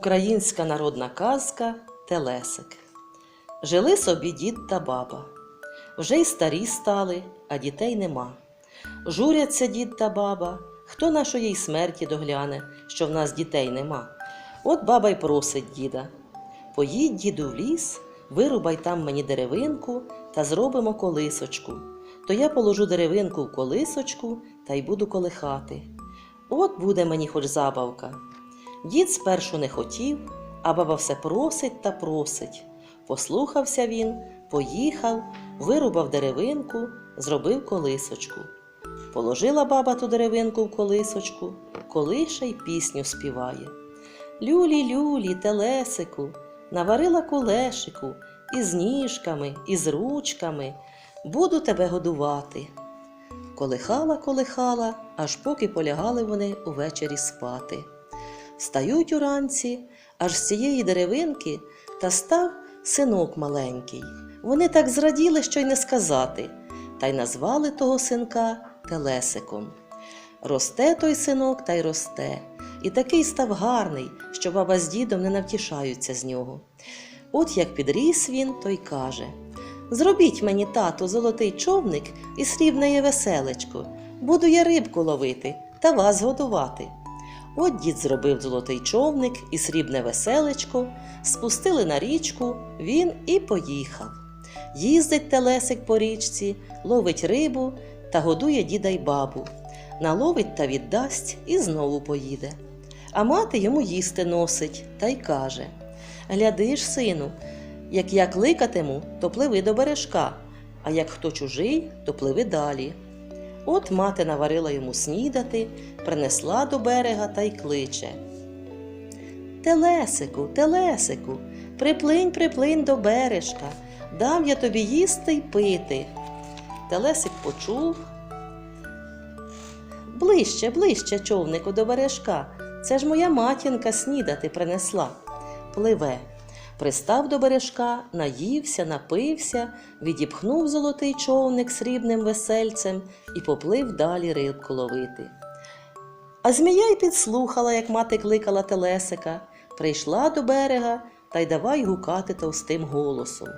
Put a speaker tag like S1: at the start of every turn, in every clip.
S1: Українська народна казка Телесик. Жили собі дід та баба. Вже й старі стали, а дітей нема. Журяться дід та баба, хто нашої смерті догляне, що в нас дітей нема. От баба й просить діда. Поїдь, діду, в ліс, вирубай там мені деревинку та зробимо колисочку. То я положу деревинку в колисочку та й буду колихати. От буде мені хоч забавка. Дід спершу не хотів, а баба все просить та просить. Послухався він, поїхав, вирубав деревинку, зробив колисочку. Положила баба ту деревинку в колисочку, колише й пісню співає. Люлі, люлі, телесику, наварила кулешику, із ніжками, із ручками, буду тебе годувати. Колихала, колихала, аж поки полягали вони увечері спати. Встають уранці, аж з цієї деревинки та став синок маленький. Вони так зраділи, що й не сказати, та й назвали того синка Телесиком. Росте той синок та й росте, і такий став гарний, що баба з дідом не навтішаються з нього. От як підріс він, то й каже: Зробіть мені, тату, золотий човник і срібне веселечко, буду я рибку ловити та вас годувати. От дід зробив золотий човник і срібне веселечко, спустили на річку, він і поїхав. Їздить телесик по річці, ловить рибу та годує діда й бабу. Наловить та віддасть і знову поїде. А мати йому їсти носить та й каже: Гляди ж, сину, як я кликатиму, то пливи до бережка, а як хто чужий, то пливи далі. От мати наварила йому снідати, принесла до берега та й кличе. Телесику, телесику, приплинь, приплинь до бережка, дам я тобі їсти й пити. Телесик почув. Ближче, ближче, човнику, до бережка. Це ж моя матінка снідати принесла. Пливе. Пристав до бережка, наївся, напився, відіпхнув золотий човник срібним весельцем і поплив далі рибку ловити. А змія й підслухала, як мати кликала телесика, прийшла до берега та й давай гукати товстим голосом.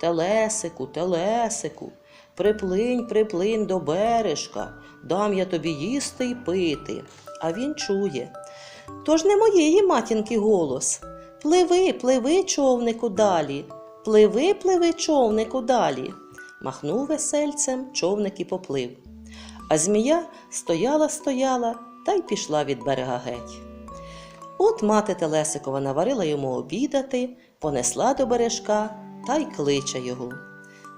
S1: Телесику, телесику, приплинь, приплинь до бережка, дам я тобі їсти й пити. А він чує. Тож не моєї матінки голос. Пливи, пливи, човнику далі, пливи, пливи, човнику далі. Махнув весельцем, човник і поплив. А змія стояла, стояла та й пішла від берега геть. От мати Телесикова наварила йому обідати, понесла до бережка та й кличе його.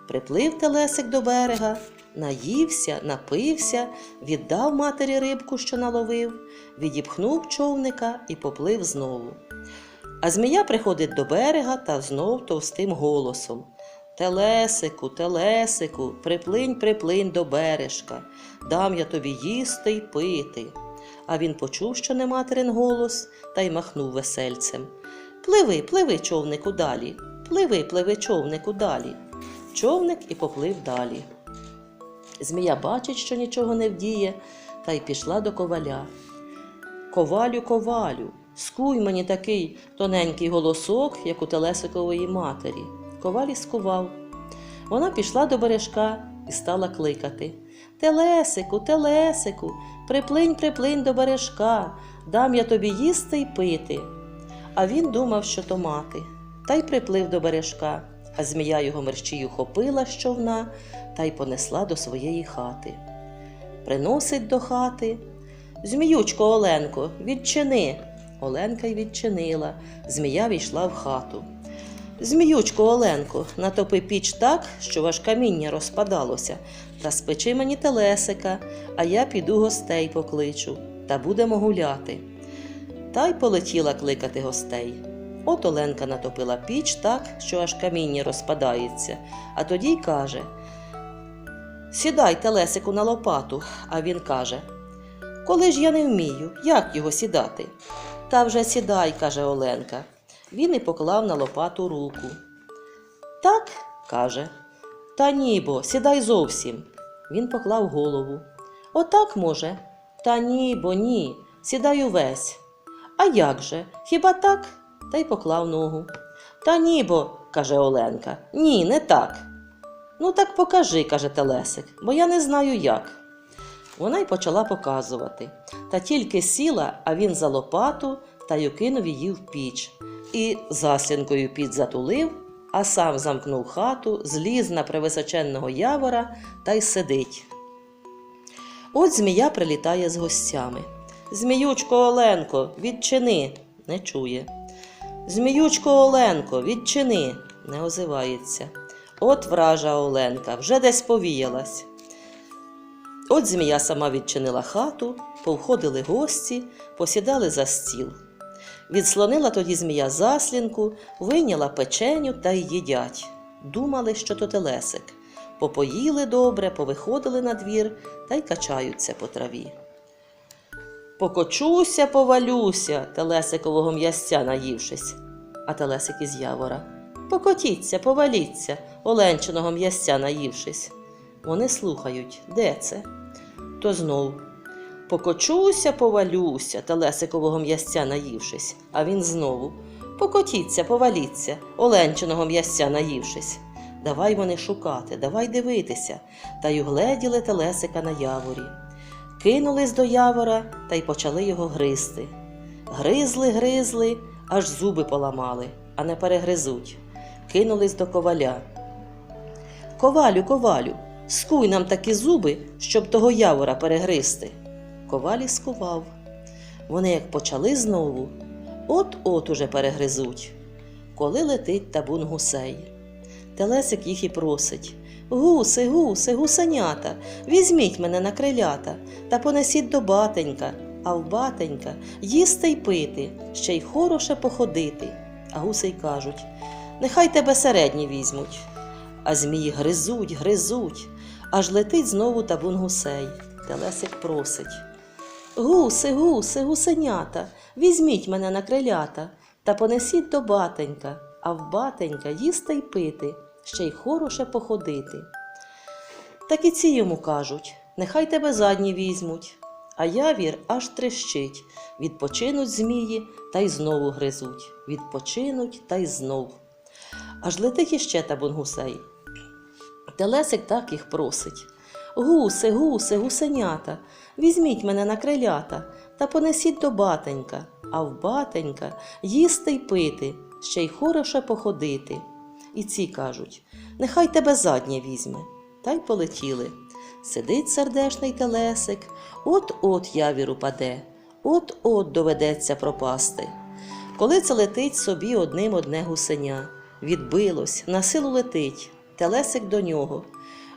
S1: Приплив Телесик до берега, наївся, напився, віддав матері рибку, що наловив, відіпхнув човника і поплив знову. А змія приходить до берега та знов товстим голосом. Телесику, телесику, приплинь, приплинь до бережка, дам я тобі їсти й пити. А він почув, що не материн голос, та й махнув весельцем. Пливи, пливи, човнику далі, пливи, пливи, човнику далі. Човник і поплив далі. Змія бачить, що нічого не вдіє, та й пішла до коваля. Ковалю, ковалю, скуй мені такий тоненький голосок, як у Телесикової матері. Коваль і скував. Вона пішла до бережка і стала кликати. Телесику, телесику, приплинь, приплинь до бережка, дам я тобі їсти й пити. А він думав, що то мати, та й приплив до бережка, а змія його мерщію хопила з човна та й понесла до своєї хати. Приносить до хати. Зміючко Оленко, відчини. Оленка й відчинила. Змія війшла в хату. Зміючко Оленко, натопи піч так, що ваш каміння розпадалося, та спечи мені телесика, а я піду гостей покличу, та будемо гуляти. Та й полетіла кликати гостей. От Оленка натопила піч так, що аж каміння розпадається, а тоді й каже: Сідай телесику на лопату, а він каже: Коли ж я не вмію, як його сідати? Та вже сідай, каже Оленка. Він і поклав на лопату руку. Так, каже. Та ні, бо сідай зовсім. Він поклав голову. Отак може. Та ні, бо ні. Сідай увесь. А як же? Хіба так? Та й поклав ногу. Та ні, бо, каже Оленка. Ні, не так. Ну так покажи, каже Телесик, бо я не знаю як. Вона й почала показувати. Та тільки сіла, а він за лопату та й кинув її в піч. І заслінкою під затулив, а сам замкнув хату, зліз на превисоченного явора та й сидить. От змія прилітає з гостями. Зміючко Оленко, відчини, не чує. Зміючко Оленко, відчини, не озивається. От вража Оленка, вже десь повіялась. От змія сама відчинила хату, повходили гості, посідали за стіл. Відслонила тоді змія заслінку, вийняла печеню та й їдять. Думали, що то телесик. Попоїли добре, повиходили на двір та й качаються по траві. Покочуся, повалюся, телесикового м'ясця наївшись, а телесик із явора. Покотіться, поваліться, оленчиного м'ясця наївшись. Вони слухають, де це? То знов. Покочуся, повалюся, телесикового м'ясця наївшись, а він знову. Покотіться, поваліться, оленчиного м'ясця наївшись. Давай вони шукати, давай дивитися, та й угледіли телесика на яворі. Кинулись до явора та й почали його гризти. Гризли, гризли, аж зуби поламали, а не перегризуть. Кинулись до коваля. Ковалю, ковалю, скуй нам такі зуби, щоб того явора перегризти. Коваль і скував. Вони як почали знову, от-от уже перегризуть, коли летить табун гусей. Телесик їх і просить. Гуси, гуси, гусенята, візьміть мене на крилята та понесіть до батенька, а в батенька їсти й пити, ще й хороше походити. А гуси й кажуть нехай тебе середні візьмуть. А змії гризуть, гризуть, аж летить знову табун гусей. Телесик просить. Гуси, гуси, гусенята, візьміть мене на крилята та понесіть до батенька, а в батенька їсти й пити, ще й хороше походити. Так і ці йому кажуть нехай тебе задні візьмуть. А явір аж трещить, відпочинуть змії та й знову гризуть, відпочинуть та й знов. Аж летить іще табун гусей. Телесик так їх просить. Гуси, гуси, гусенята, візьміть мене на крилята та понесіть до батенька, а в батенька їсти й пити, ще й хороше походити. І ці кажуть нехай тебе заднє візьме. Та й полетіли. Сидить сердешний телесик, от-от явір упаде, от-от доведеться пропасти. Коли це летить собі одним одне гусеня, відбилось, на силу летить, телесик до нього.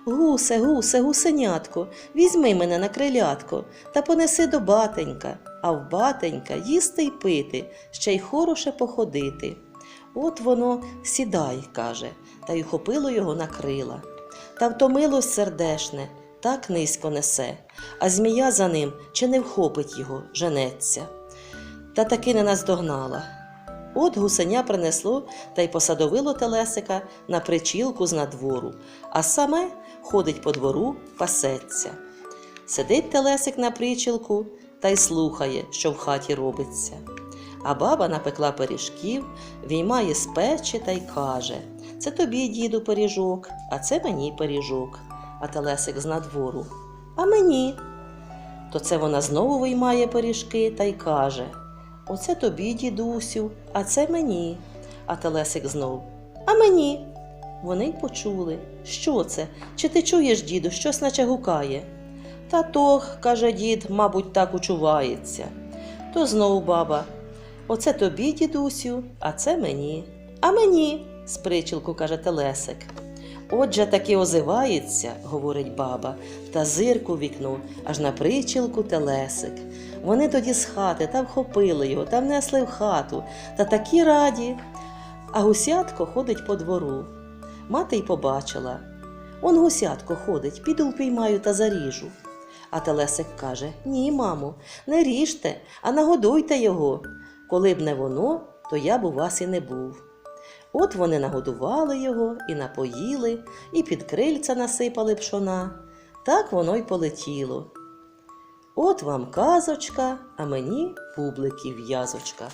S1: Гусе, гусе, гусенятко, візьми мене на крилятко та понеси до батенька, а в батенька їсти й пити, ще й хороше походити. От воно сідай, каже, та й ухопило його на крила. Та втомилось сердешне, так низько несе, а змія за ним чи не вхопить його, женеться. Та таки не наздогнала. От гусеня принесло та й посадовило телесика на причілку з надвору, а саме ходить по двору, пасеться. Сидить телесик на причілку та й слухає, що в хаті робиться. А баба напекла пиріжків, віймає з печі та й каже Це тобі, діду, пиріжок, а це мені пиріжок. А телесик з надвору. А мені. То це вона знову виймає пиріжки та й каже Оце тобі, дідусю, а це мені. А телесик знов. А мені. Вони й почули. Що це? Чи ти чуєш, діду, щось наче гукає? Та тох, каже дід, мабуть, так учувається. То знову баба. Оце тобі, дідусю, а це мені. А мені, з причілку каже Телесик. Отже таки озивається, говорить баба, та зирку вікно, аж на причілку телесик. Вони тоді з хати та вхопили його та внесли в хату, та такі раді. А гусятко ходить по двору. Мати й побачила. Он гусятко ходить, піду впіймаю та заріжу. А Телесик каже: Ні, мамо, не ріжте, а нагодуйте його. Коли б не воно, то я б у вас і не був. От вони нагодували його і напоїли, і під крильця насипали пшона. Так воно й полетіло. От вам казочка, а мені публиків в'язочка.